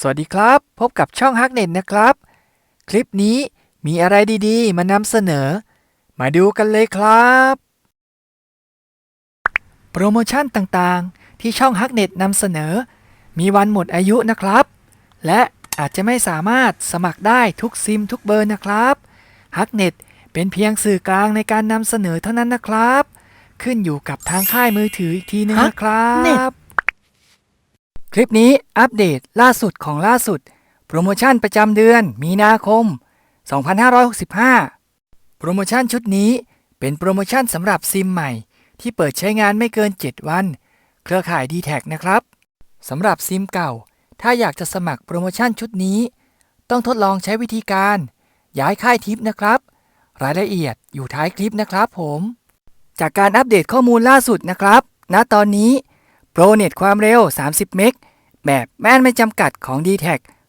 สวัสดีครับ พบกับช่องฮักเน็ตนะครับ คลิปนี้มีอะไรดีๆ มานำเสนอ มาดูกันเลยครับ โปรโมชั่นต่างๆ ที่ช่องฮักเน็ตนำเสนอ มีวันหมดอายุนะครับ และอาจจะไม่สามารถสมัครได้ทุกซิมทุกเบอร์นะครับฮักเน็ตเป็นเพียงสื่อกลางในการนำเสนอเท่านั้นนะครับ ขึ้นอยู่กับทางค่ายมือถืออีกทีนึงนะครับ คลิปนี้อัปเดตล่าสุดของล่าสุด โปรโมชั่นประจำเดือนมีนาคม 2565 โปรโมชั่นชุดนี้เป็นโปรโมชั่นสำหรับซิมใหม่ ที่เปิดใช้งานไม่เกิน 7 วัน เครือข่าย d t แทนะครับสำหรับซิมเก่า ถ้าอยากจะสมัครโปรโมชั่นชุดนี้ ต้องทดลองใช้วิธีการ ย้ายค่ายทิปนะครับ รายละเอียดอยู่ท้ายคลิปนะครับผม จากการอัปเดตข้อมูลล่าสุดนะครับ ณตอนนี้โปรเน็ตความเร็ว 30 เมก แบบแม่นไม่จำกัดของ d t แท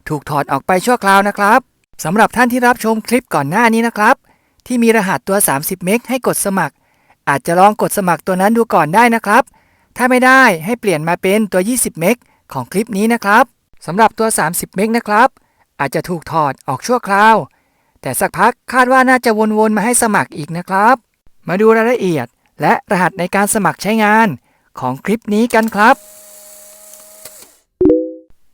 ถูกถอดออกไปชั่วคราวนะครับสำหรับท่านที่รับชมคลิปก่อนหน้านี้นะครับ ที่มีรหัสตัว 30 เมกให้กดสมัคร อาจจะลองกดสมัครตัวนั้นดูก่อนได้นะครับ ถ้าไม่ได้ให้เปลี่ยนมาเป็นตัว 20 เมกของคลิปนี้นะครับสำหรับตัว 30 เมกนะครับ อาจจะถูกถอดออกชั่วคราว แต่สักพักคาดว่าน่าจะวนๆมาให้สมัครอีกนะครับ มาดูรายละเอียดและรหัสในการสมัครใช้งานของคลิปนี้กันครับ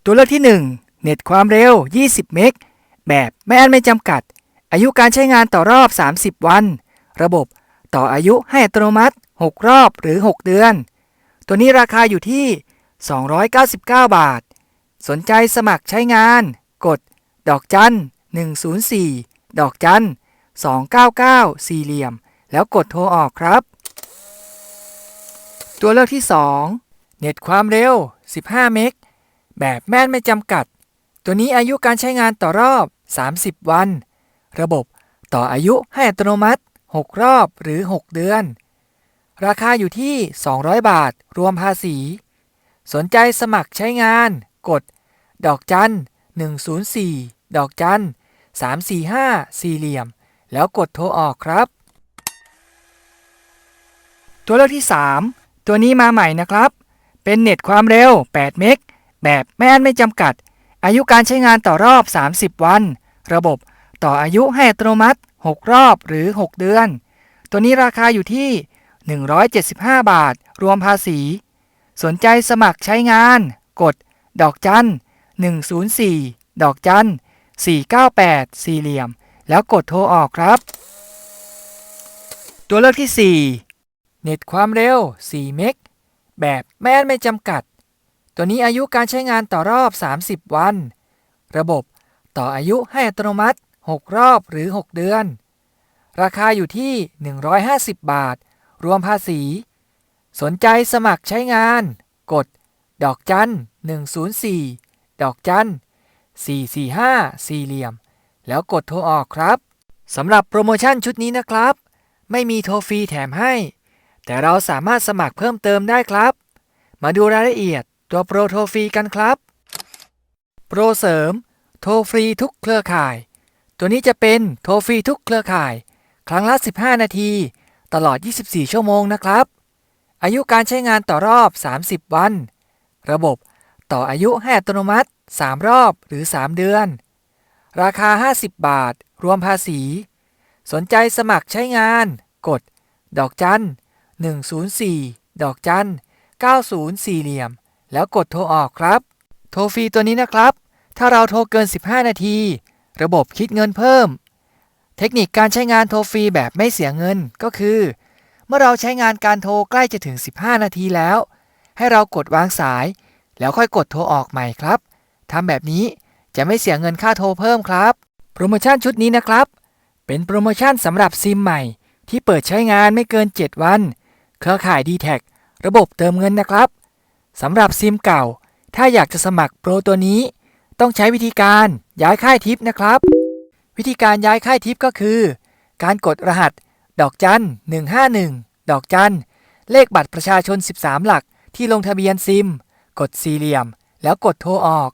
ตัวเลือกที่ 1 เน็ตความเร็ว 20 เมก แบบไม่อันไม่จำกัด อายุการใช้งานต่อรอบ 30 วัน ระบบต่ออายุให้อัตโนมัติ 6 รอบหรือ 6 เดือน ตัวนี้ราคาอยู่ที่ 299 บาท สนใจสมัครใช้งาน กด ดอกจัน 104 ดอกจัน 299 สี่เหลี่ยม แล้วกดโทรออกครับ ตัวเลือกที่ 2 เน็ตความเร็ว 15 เมก แบบแม่นไม่จำกัด ตัวนี้อายุการใช้งานต่อรอบ 30 วัน ระบบต่ออายุให้อัตโนมัติ 6 รอบหรือ 6 เดือน ราคาอยู่ที่ 200 บาท รวมภาษี สนใจสมัครใช้งาน กด ดอกจัน 104 ดอกจัน 345 สี่เหลี่ยม แล้วกดโทรออกครับ ตัวเลือกที่ 3 ตัวนี้มาใหม่นะครับ เป็นเน็ตความเร็ว 8 เมก แบบแม่นไม่จำกัด อายุการใช้งานต่อรอบ 30 วัน ระบบต่ออายุให้อัตโนมัติ 6 รอบหรือ 6 เดือน ตัวนี้ราคาอยู่ที่ 175 บาท รวมภาษี สนใจสมัครใช้งาน กด ดอกจัน 104 ดอกจัน 498 สี่เหลี่ยม แล้วกดโทรออกครับ ตัวเลือกที่ 4 เน็ตความเร็ว 4 เมก แบบแม่นไม่จำกัด ตัวนี้อายุการใช้งานต่อรอบ 30 วัน ระบบต่ออายุให้อัตโนมัติ 6 รอบหรือ 6 เดือน ราคาอยู่ที่ 150 บาท รวมภาษี สนใจสมัครใช้งาน กด ดอกจัน 104 ดอกจัน 445 สี่เหลี่ยม แล้วกดโทรออกครับสำหรับโปรโมชั่นชุดนี้นะครับ ไม่มีโทรฟรีแถมให้ แต่เราสามารถสมัครเพิ่มเติมได้ครับ มาดูรายละเอียด ตัวโปรโทรฟรีกันครับ โปรเสริม โทรฟรีทุกเครือข่าย ตัวนี้จะเป็นโทรฟรีทุกเครือข่าย ครั้งละ 15 นาที ตลอด 24 ชั่วโมงนะครับ อายุการใช้งานต่อรอบ 30 วัน ระบบต่ออายุให้อัตโนมัติ 3 รอบหรือ 3 เดือน ราคา 50 บาท รวมภาษี สนใจสมัครใช้งาน กด ดอกจัน104 ดอกจัน90สี่เหลี่ยม แล้วกดโทรออกครับ โทรฟรีตัวนี้นะครับ ถ้าเราโทรเกิน 15 นาที ระบบคิดเงินเพิ่ม เทคนิคการใช้งานโทรฟรีแบบไม่เสียเงินก็คือ เมื่อเราใช้งานการโทรใกล้จะถึง 15 นาทีแล้ว ให้เรากดวางสาย แล้วค่อยกดโทรออกใหม่ครับทำแบบนี้จะไม่เสียเงินค่าโทรเพิ่มครับ โปรโมชั่นชุดนี้นะครับ เป็นโปรโมชั่นสำหรับซิมใหม่ ที่เปิดใช้งานไม่เกิน 7 วัน เครือข่าย d t แทระบบเติมเงินนะครับ สำหรับซิมเก่า ถ้าอยากจะสมัครโปรตัวนี้ ต้องใช้วิธีการย้ายค่ายทิปนะครับ วิธีการย้ายค่ายทิปก็คือ การกดรหัส ดอกจัน 151 ดอกจัน เลขบัตรประชาชน 13 หลักที่ลงทะเบียนซิม กดสี่เหลี่ยม แล้วกดโทรออก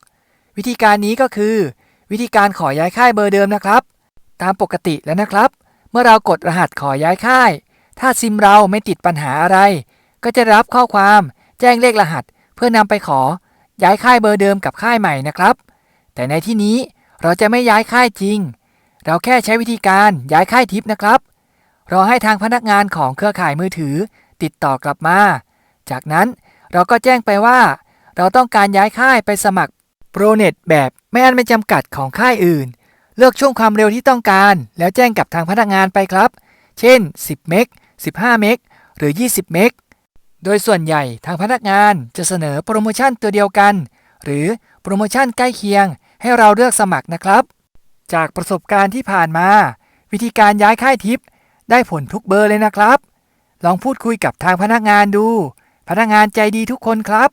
วิธีการนี้ก็คือ วิธีการขอย้ายค่ายเบอร์เดิมนะครับ ตามปกติแล้วนะครับ เมื่อเรากดรหัสขอย้ายค่าย ถ้าซิมเราไม่ติดปัญหาอะไร ก็จะรับข้อความ แจ้งเลขรหัส เพื่อนำไปขอ ย้ายค่ายเบอร์เดิมกับค่ายใหม่นะครับ แต่ในที่นี้เราจะไม่ย้ายค่ายจริง เราแค่ใช้วิธีการย้ายค่ายทิปนะครับรอให้ทางพนักงานของเครือข่ายมือถือ ติดต่อกลับมา จากนั้นเราก็แจ้งไปว่า เราต้องการย้ายค่ายไปสมัครโปรเน็ตแบบไม่อันไม่จำกัดของค่ายอื่น เลือกช่วงความเร็วที่ต้องการ แล้วแจ้งกับทางพนักงานไปครับ เช่น 10 เมก 15 เมก หรือ 20 เมก โดยส่วนใหญ่ทางพนักงานจะเสนอโปรโมชั่นตัวเดียวกัน หรือโปรโมชั่นใกล้เคียงให้เราเลือกสมัครนะครับ จากประสบการณ์ที่ผ่านมา วิธีการย้ายค่ายทิป ได้ผลทุกเบอร์เลยนะครับ ลองพูดคุยกับทางพนักงานดู พนักงานใจดีทุกคนครับ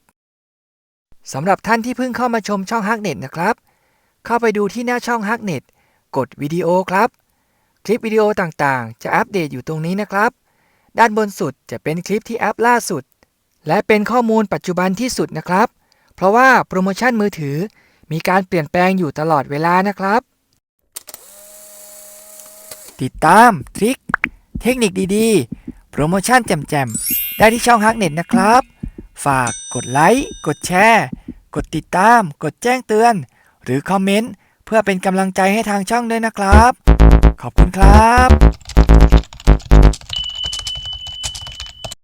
สำหรับท่านที่เพิ่งเข้ามาชมช่องฮักเน็ตนะครับ เข้าไปดูที่หน้าช่องฮักเน็ตกดวิดีโอครับ คลิปวิดีโอต่างๆ จะอัปเดตอยู่ตรงนี้นะครับ ด้านบนสุดจะเป็นคลิปที่แอัพล่าสุด และเป็นข้อมูลปัจจุบันที่สุดนะครับ เพราะว่าโปรโมชั่นมือถือมีการเปลี่ยนแปลงอยู่ตลอดเวลานะครับ ติดตาม ทริค เทคนิคดีๆ โปรโมชั่นแจ่มๆ ได้ที่ช่องฮักเน็ตนะครับ ฝากกดไลค์ กดแชร์ กดติดตาม กดแจ้งเตือน หรือคอมเมนต์ เพื่อเป็นกำลังใจให้ทางช่องด้วยนะครับ ขอบคุณครับ